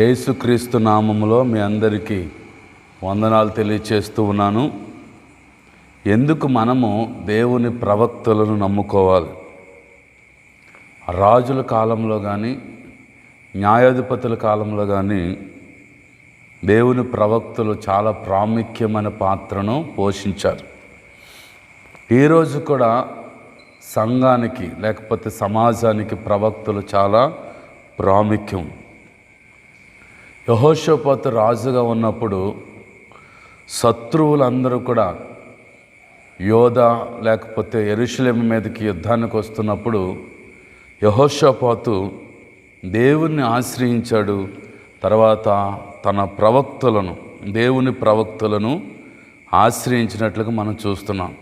యేసుక్రీస్తు నామములో మీ అందరికీ వందనాలు తెలియచేస్తూ ఉన్నాను. ఎందుకు మనము దేవుని ప్రవక్తలను నమ్ముకోవాలి? రాజుల కాలంలో కానీ న్యాయాధిపతుల కాలంలో కానీ దేవుని ప్రవక్తలు చాలా ప్రాముఖ్యమైన పాత్రను పోషించారు. ఈరోజు కూడా సంఘానికి లేకపోతే సమాజానికి ప్రవక్తలు చాలా ప్రాముఖ్యం. యహోషోపత్ రాజుగా ఉన్నప్పుడు శత్రువులందరూ కూడా యోధ లేకపోతే ఎరుషలేం మీదకి యుద్ధానికి వస్తున్నప్పుడు యహోషోపాతు దేవుణ్ణి ఆశ్రయించాడు. తర్వాత తన ప్రవక్తలను దేవుని ప్రవక్తలను ఆశ్రయించినట్లుగా మనం చూస్తున్నాం.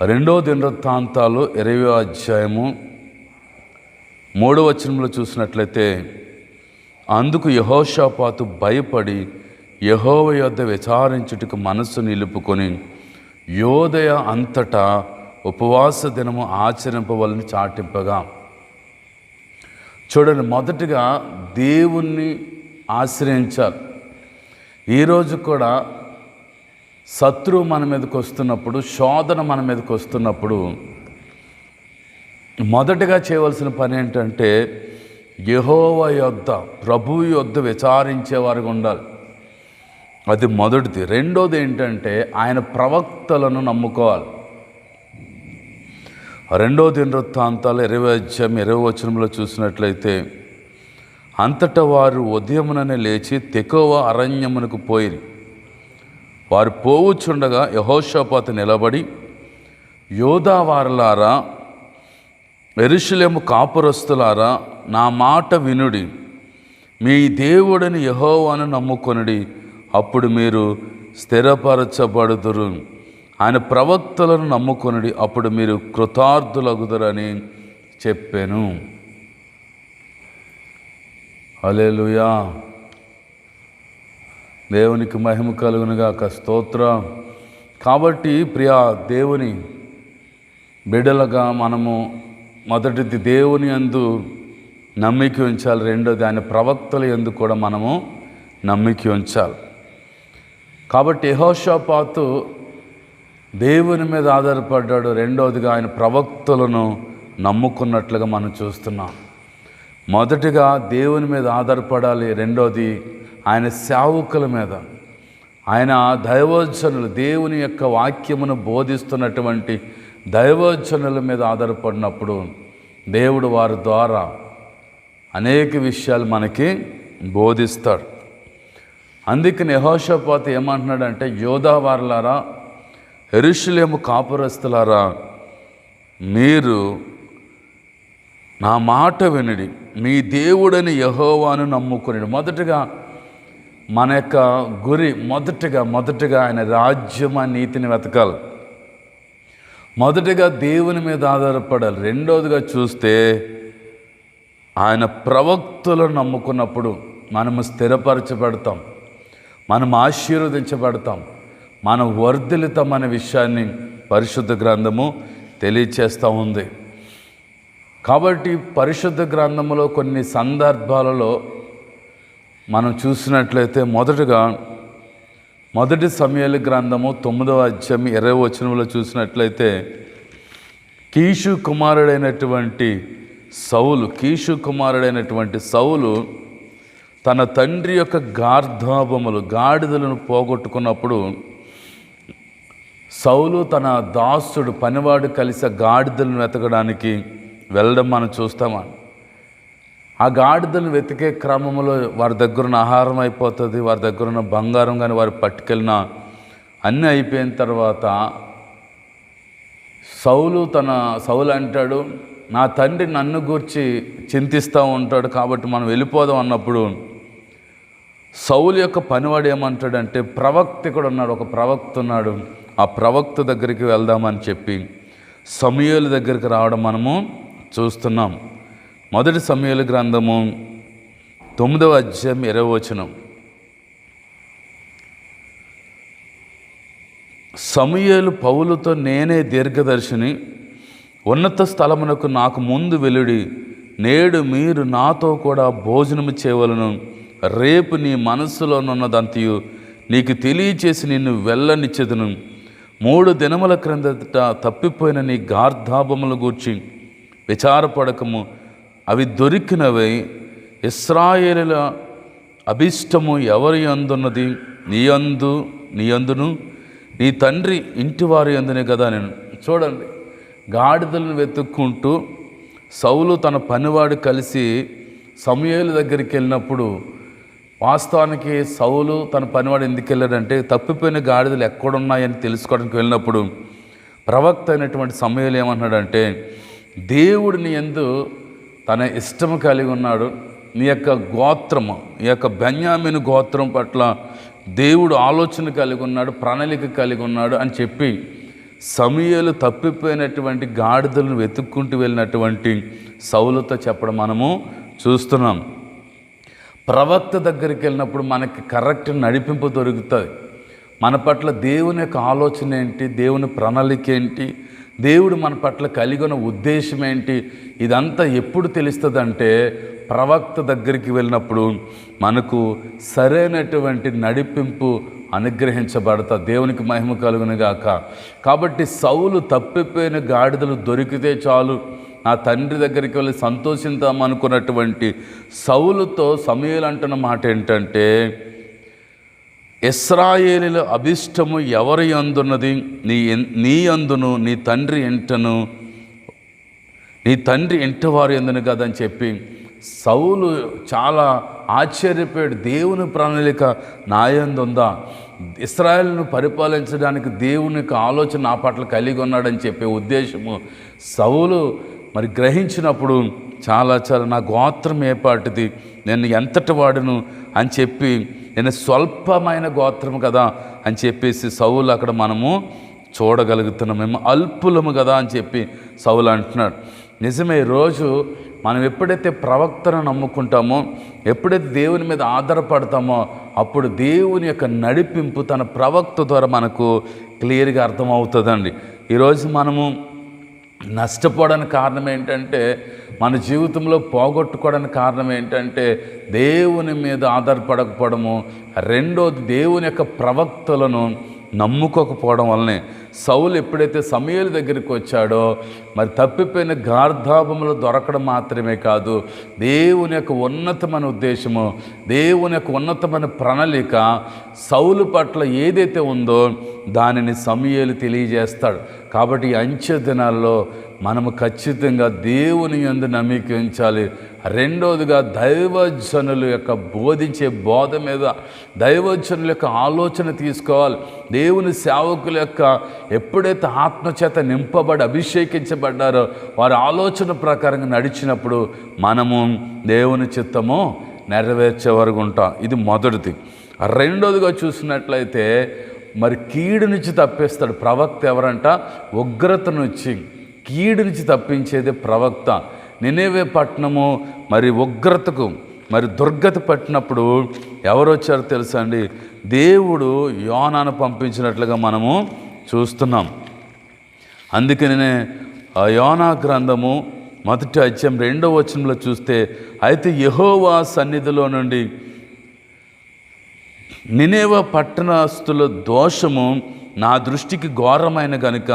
రెండో దినవృత్తాంతాలు ఇరవై అధ్యాయము మూడో వచనంలో చూసినట్లయితే అందుకు యహోషాపాతు భయపడి యహోవ యొద్ద విచారించుటకు మనస్సు నిలుపుకొని యోదయ అంతటా ఉపవాస దినము ఆచరింపవలని చాటింపగా. చూడండి మొదటిగా దేవుణ్ణి ఆశ్రయించాలి. ఈరోజు కూడా శత్రువు మన మీదకి వస్తున్నప్పుడు శోధన మన మీదకి వస్తున్నప్పుడు మొదటగా చేయవలసిన పని ఏంటంటే యహోవ యొద్ద ప్రభు యొద్ద విచారించేవారుగా ఉండాలి. అది మొదటిది. రెండోది ఏంటంటే ఆయన ప్రవక్తలను నమ్ముకోవాలి. రెండో దినవృత్తాంతాలు ఇరవై అధ్యాయం ఇరవై వచనంలో చూసినట్లయితే అంతటా వారు ఉదయముననే లేచి తెకోవ అరణ్యమునకు పోయిరి. వారు పోవుచుండగా యహోషోపాత నిలబడి యోధావారలారా ఎరుషులేము కాపురస్తులారా నా మాట వినుడి. మీ దేవుడిని యహోవాను నమ్ముకొనుడి. అప్పుడు మీరు స్థిరపరచబడుదురు. ఆయన ప్రవక్తలను నమ్ముకొనుడి. అప్పుడు మీరు కృతార్థులగుదరని చెప్పాను. అలేలుయా దేవునికి మహిమ కలుగునుగాక. స్తోత్రం. కాబట్టి ప్రియా దేవుని బిడలగా మనము మొదటిది దేవుని యందు నమ్మిక ఉంచాలి రెండోది ఆయన ప్రవక్తల యందు కూడా మనము నమ్మిక ఉంచాలి. కాబట్టి యహోషాపాతు దేవుని మీద ఆధారపడ్డాడు రెండవదిగా ఆయన ప్రవక్తలను నమ్ముకున్నట్లుగా మనం చూస్తున్నాం. మొదటిగా దేవుని మీద ఆధారపడాలి రెండోది ఆయన సేవకుల మీద. ఆయన దైవోజనులు దేవుని యొక్క వాక్యమును బోధిస్తున్నటువంటి దైవోచనల మీద ఆధారపడినప్పుడు దేవుడు వారి ద్వారా అనేక విషయాలు మనకి బోధిస్తాడు. అందుకని యహోషపాత ఏమంటున్నాడంటే యోధావారులారా ఎరుషులేము కాపురస్తులారా మీరు నా మాట వినడి. మీ దేవుడని యహోవాను నమ్ముకుని మొదటగా మన యొక్క గురి మొదటగా మొదటగా ఆయన రాజ్యమా నీతిని వెతకాలి. మొదటగా దేవుని మీద ఆధారపడాలి. రెండోదిగా చూస్తే ఆయన ప్రవక్తులను నమ్ముకున్నప్పుడు మనము స్థిరపరచబడతాం. మనం ఆశీర్వదించబడతాం. మనం వర్ధిల్లుతాం అనే విషయాన్ని పరిశుద్ధ గ్రంథము తెలియచేస్తూ ఉంది. కాబట్టి పరిశుద్ధ గ్రంథములో కొన్ని సందర్భాలలో మనం చూసినట్లయితే మొదటగా మొదటి సమయాల గ్రంథము తొమ్మిదవ అధ్యాయం ఇరవై వచనంలో చూసినట్లయితే కీషు కుమారుడైనటువంటి సౌలు కీషు కుమారుడైనటువంటి సౌలు తన తండ్రి యొక్క గార్ధాభములు గాడిదలను పోగొట్టుకున్నప్పుడు సౌలు తన దాసుడు పనివాడు కలిసి గాడిదలను వెతకడానికి వెళ్ళడం మనం చూస్తామని ఆ గాడిదలు వెతికే క్రమంలో వారి దగ్గర ఉన్న ఆహారం అయిపోతుంది వారి దగ్గర ఉన్న బంగారం కానీ వారు పట్టుకెళ్ళిన అన్నీ అయిపోయిన తర్వాత సౌలు తన సౌలు అంటాడు నా తండ్రి నన్ను గూర్చి చింతిస్తూ ఉంటాడు కాబట్టి మనం వెళ్ళిపోదాం అన్నప్పుడు సౌలు యొక్క పనివాడు ఏమంటాడంటే ప్రవక్త కూడా ఉన్నాడు ఒక ప్రవక్త ఉన్నాడు. ఆ ప్రవక్త దగ్గరికి వెళ్దామని చెప్పి సమయాల దగ్గరికి రావడం మనము చూస్తున్నాం. మొదటి సమయాల గ్రంథము తొమ్మిదవ అధ్యాయం ఇరవై వచనం. సమయలు పౌలుతో నేనే దీర్ఘదర్శిని ఉన్నత స్థలమునకు నాకు ముందు వెలుడి నేడు మీరు నాతో కూడా భోజనము చేయవలను రేపు నీ మనస్సులోనున్నదంతయు నీకు తెలియచేసి నిన్ను వెళ్ళనిచ్చేదను. మూడు దినముల క్రిందట తప్పిపోయిన నీ గార్ధాభములు గూర్చి విచారపడకము అవి దొరికినవి ఇస్రాయేలుల అభిష్టము ఎవరి అందున్నది? నీ అందు నీ అందును నీ తండ్రి ఇంటి వారి అందునే కదా నేను. చూడండి గాడిదలను వెతుక్కుంటూ సౌలు తన పనివాడు కలిసి సమయాల దగ్గరికి వెళ్ళినప్పుడు వాస్తవానికి సౌలు తన పనివాడు ఎందుకు వెళ్ళాడంటే తప్పిపోయిన గాడిదలు ఎక్కడున్నాయని తెలుసుకోవడానికి వెళ్ళినప్పుడు ప్రవక్త అయినటువంటి సమయాలు ఏమన్నాడంటే దేవుడిని ఎందు తన ఇష్టము కలిగి ఉన్నాడు. నీ యొక్క గోత్రము ఈ యొక్క బెన్యామిన్ గోత్రం పట్ల దేవుడు ఆలోచన కలిగి ఉన్నాడు ప్రణాళిక కలిగి ఉన్నాడు అని చెప్పి సమయలు తప్పిపోయినటువంటి గాడిదలను వెతుక్కుంటూ వెళ్ళినటువంటి సౌలుతో చెప్పడం మనము చూస్తున్నాం. ప్రవక్త దగ్గరికి వెళ్ళినప్పుడు మనకి కరెక్ట్ నడిపింపు దొరుకుతుంది మన పట్ల దేవుని యొక్క ఆలోచన ఏంటి? దేవుని ప్రణాళిక ఏంటి? దేవుడు మన పట్ల కలిగిన ఉద్దేశం ఏంటి? ఇదంతా ఎప్పుడు తెలుస్తుందంటే ప్రవక్త దగ్గరికి వెళ్ళినప్పుడు మనకు సరైనటువంటి నడిపింపు అనుగ్రహించబడతా దేవునికి మహిమ కలుగునుగాక కాబట్టి సౌలు తప్పిపోయిన గాడిదలు దొరికితే చాలు. నా తండ్రి దగ్గరికి వెళ్ళి సంతోషిద్దాం అనుకున్నటువంటి సౌలుతో సమయాలు అంటున్న మాట ఏంటంటే ఇస్రాయేలీల అభిష్టము ఎవరి అందున్నది? నీ నీ అందును నీ తండ్రి ఎంటను నీ తండ్రి ఇంటి వారు ఎందును కదని చెప్పి సౌలు చాలా ఆశ్చర్యపోయాడు. దేవుని ప్రణాళిక నాయందు ఉందా ఇస్రాయల్ను పరిపాలించడానికి దేవుని యొక్క ఆలోచన నా పట్ల కలిగి ఉన్నాడని చెప్పే ఉద్దేశము సౌలు మరి గ్రహించినప్పుడు చాలా చాలా నా గోత్రం ఏపాటిది నేను ఎంతటి వాడును అని చెప్పి నేను స్వల్పమైన గోత్రము కదా అని చెప్పేసి సౌలు అక్కడ మనము చూడగలుగుతున్నాం. మేము అల్పులము కదా అని చెప్పి సౌలు అంటున్నాడు. నిజమే రోజు మనం ఎప్పుడైతే ప్రవక్తను నమ్ముకుంటామో ఎప్పుడైతే దేవుని మీద ఆధారపడతామో అప్పుడు దేవుని యొక్క నడిపింపు తన ప్రవక్త ద్వారా మనకు క్లియర్గా అర్థమవుతుందండి. ఈరోజు మనము నష్టపోవడానికి కారణం ఏంటంటే మన జీవితంలో పోగొట్టుకోవడానికి కారణం ఏంటంటే దేవుని మీద ఆధారపడకపోవడము. రెండోది దేవుని యొక్క ప్రవక్తలను నమ్ముకోకపోవడం వల్లనే సౌలు ఎప్పుడైతే సమయాల దగ్గరికి వచ్చాడో మరి తప్పిపోయిన గార్ధాభములు దొరకడం మాత్రమే కాదు దేవుని యొక్క ఉన్నతమైన ఉద్దేశము దేవుని యొక్క ఉన్నతమైన ప్రణాళిక సౌలు పట్ల ఏదైతే ఉందో దానిని సమయాలు తెలియజేస్తాడు. కాబట్టి ఈ అంచె దినాల్లో మనము ఖచ్చితంగా దేవుని యందు నమీకరించాలి రెండోదిగా దైవజనుల యొక్క బోధించే బోధ మీద దైవజనుల యొక్క ఆలోచన తీసుకోవాలి. దేవుని సేవకుల యొక్క ఎప్పుడైతే ఆత్మచేత నింపబడి అభిషేకించబడ్డారో వారి ఆలోచన ప్రకారంగా నడిచినప్పుడు మనము దేవుని చిత్తము నెరవేర్చే వరకు ఉంటాం. ఇది మొదటిది. రెండోదిగా చూసినట్లయితే మరి కీడు నుంచి తప్పిస్తాడు ప్రవక్త ఎవరంట? ఉగ్రత నుంచి. కీడు నుంచి తప్పించేది ప్రవక్త. నినేవే పట్టణము మరి ఉగ్రతకు మరి దుర్గతి పట్టినప్పుడు ఎవరు వచ్చారో తెలుసా అండి? దేవుడు యోనాను పంపించినట్లుగా మనము చూస్తున్నాం. అందుకనే ఆ యోనా గ్రంథము మొదటి అధ్యాయం రెండవ వచనంలో చూస్తే అయితే యహోవా సన్నిధిలో నుండి నినేవ పట్టణస్తుల దోషము నా దృష్టికి ఘోరమైన కనుక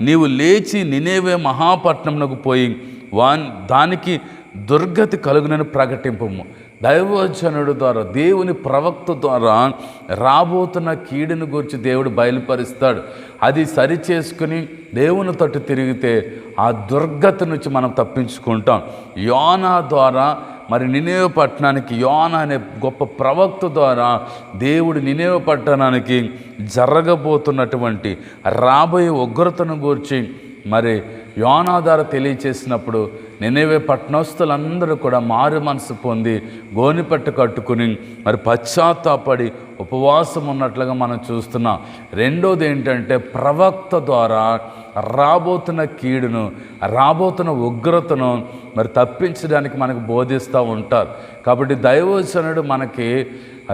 నీవు లేచి నినేవే మహాపట్నంకు పోయి వాన్ దానికి దుర్గతి కలుగునని ప్రకటింపము. దైవజనుడు ద్వారా దేవుని ప్రవక్త ద్వారా రాబోతున్న కీడును గురించి దేవుడు బయలుపరుస్తాడు. అది సరి చేసుకుని దేవుని తట్టు తిరిగితే ఆ దుర్గతి నుంచి మనం తప్పించుకుంటాం. యోనా ద్వారా మరి నినేవ పట్టణానికి యోన అనే గొప్ప ప్రవక్త ద్వారా దేవుడు నినేవ పట్టణానికి జరగబోతున్నటువంటి రాబోయే ఉగ్రతను గూర్చి మరి యోనాధార తెలియచేసినప్పుడు నినేవే పట్టణస్తులందరూ కూడా మారు మనసు పొంది గోనిపట్టు కట్టుకుని మరి పశ్చాత్తాపడి ఉపవాసం ఉన్నట్లుగా మనం చూస్తున్నాం. రెండోది ఏంటంటే ప్రవక్త ద్వారా రాబోతున్న కీడును రాబోతున్న ఉగ్రతను మరి తప్పించడానికి మనకు బోధిస్తూ ఉంటారు. కాబట్టి దైవచనుడు మనకి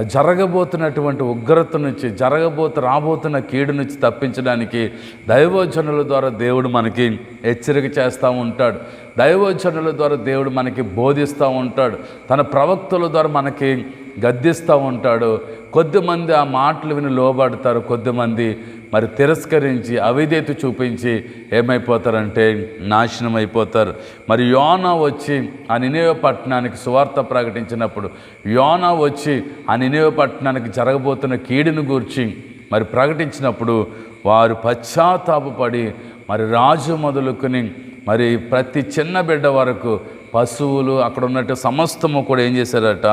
జరగబోతున్నటువంటి ఉగ్రత నుంచి జరగబోతు రాబోతున్న కీడు నుంచి తప్పించడానికి దైవజనుల ద్వారా దేవుడు మనకి హెచ్చరిక చేస్తూ ఉంటాడు. దైవజనుల ద్వారా దేవుడు మనకి బోధిస్తూ ఉంటాడు. తన ప్రవక్తుల ద్వారా మనకి గద్దిస్తూ ఉంటాడు. కొద్దిమంది ఆ మాటలు విని లోబడతారు. కొద్దిమంది మరి తిరస్కరించి అవిధేత చూపించి ఏమైపోతారంటే నాశనం అయిపోతారు మరి యోనా వచ్చి ఆ నినేవ పట్టణానికి సువార్త ప్రకటించినప్పుడు యోనా వచ్చి ఆ నినేవ పట్టణానికి జరగబోతున్న కీడును గూర్చి మరి ప్రకటించినప్పుడు వారు పశ్చాత్తాపడి మరి రాజు మొదలుకొని మరి ప్రతి చిన్న బిడ్డ వరకు పశువులు అక్కడ ఉన్నట్టు సమస్తము కూడా ఏం చేశారట?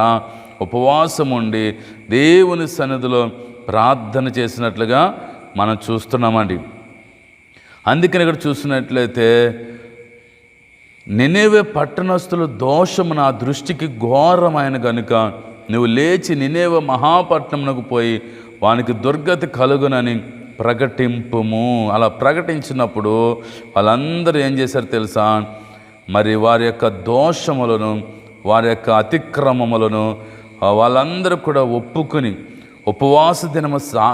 ఉపవాసం ఉండి దేవుని సన్నిధిలో ప్రార్థన చేసినట్లుగా మనం చూస్తున్నామండి. అందుకని ఇక్కడ చూసినట్లయితే నినేవే పట్టణస్థుల దోషము నా దృష్టికి ఘోరమైన గనుక నువ్వు లేచి నినేవ మహాపట్నమునకు పోయి వానికి దుర్గతి కలుగునని ప్రకటింపుము. అలా ప్రకటించినప్పుడు వాళ్ళందరూ ఏం చేశారు తెలుసా? మరి వారి యొక్క దోషములను వారి యొక్క అతిక్రమములను వాళ్ళందరూ కూడా ఒప్పుకొని ఉపవాస దినము సా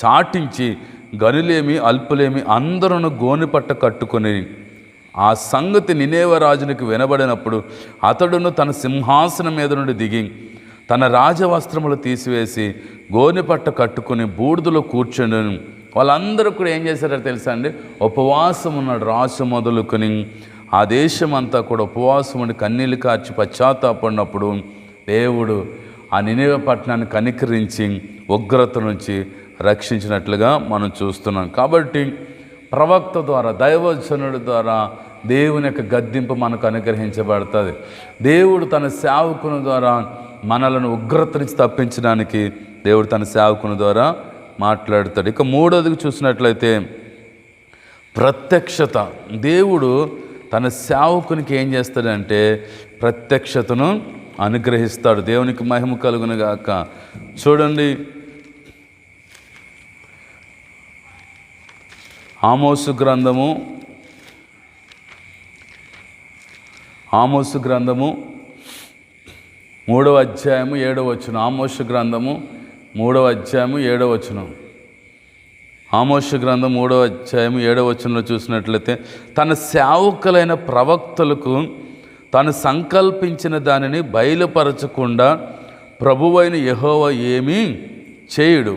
చాటించి గనులేమి అల్పులేమి అందరూ గోనిపట్ట కట్టుకొని ఆ సంగతి నినేవరాజునికి వినబడినప్పుడు అతడును తన సింహాసనం మీద నుండి దిగి తన రాజవస్త్రములు తీసివేసి గోనిపట్ట కట్టుకుని బూడిదలో కూర్చొని వాళ్ళందరూ కూడా ఏం చేశారో తెలుసా అండి? ఉపవాసం ఉన్నాడు రాజు మొదలుకొని ఆ దేశం అంతా కూడా ఉపవాసం ఉండి కన్నీళ్ళు కార్చి పశ్చాత్తాపడినప్పుడు దేవుడు ఆ నినేవ పట్టణాన్ని కనికరించి ఉగ్రత నుంచి రక్షించినట్లుగా మనం చూస్తున్నాం. కాబట్టి ప్రవక్త ద్వారా దైవజనుడి ద్వారా దేవుని యొక్క గద్దింపు మనకు అనుగ్రహించబడుతుంది. దేవుడు తన సేవకుని ద్వారా మనలను ఉగ్రత నుంచి తప్పించడానికి దేవుడు తన సేవకుని ద్వారా మాట్లాడతాడు. ఇక మూడోదికి చూసినట్లయితే ప్రత్యక్షత. దేవుడు తన సేవకునికి ఏం చేస్తాడంటే ప్రత్యక్షతను అనుగ్రహిస్తాడు. దేవునికి మహిమ కలుగునుగాక. చూడండి. ఆమోసు గ్రంథము. ఆమోసు గ్రంథము. మూడవ అధ్యాయము ఏడవ వచనం. ఆమోసు గ్రంథము మూడవ అధ్యాయము ఏడవ వచనం. ఆమోష గ్రంథం మూడవ అధ్యాయం ఏడవ వచనంలో చూసినట్లయితే తన సేవకులైన ప్రవక్తలకు తను సంకల్పించిన దానిని బయలుపరచకుండా ప్రభువైన యహోవ ఏమీ చేయుడు.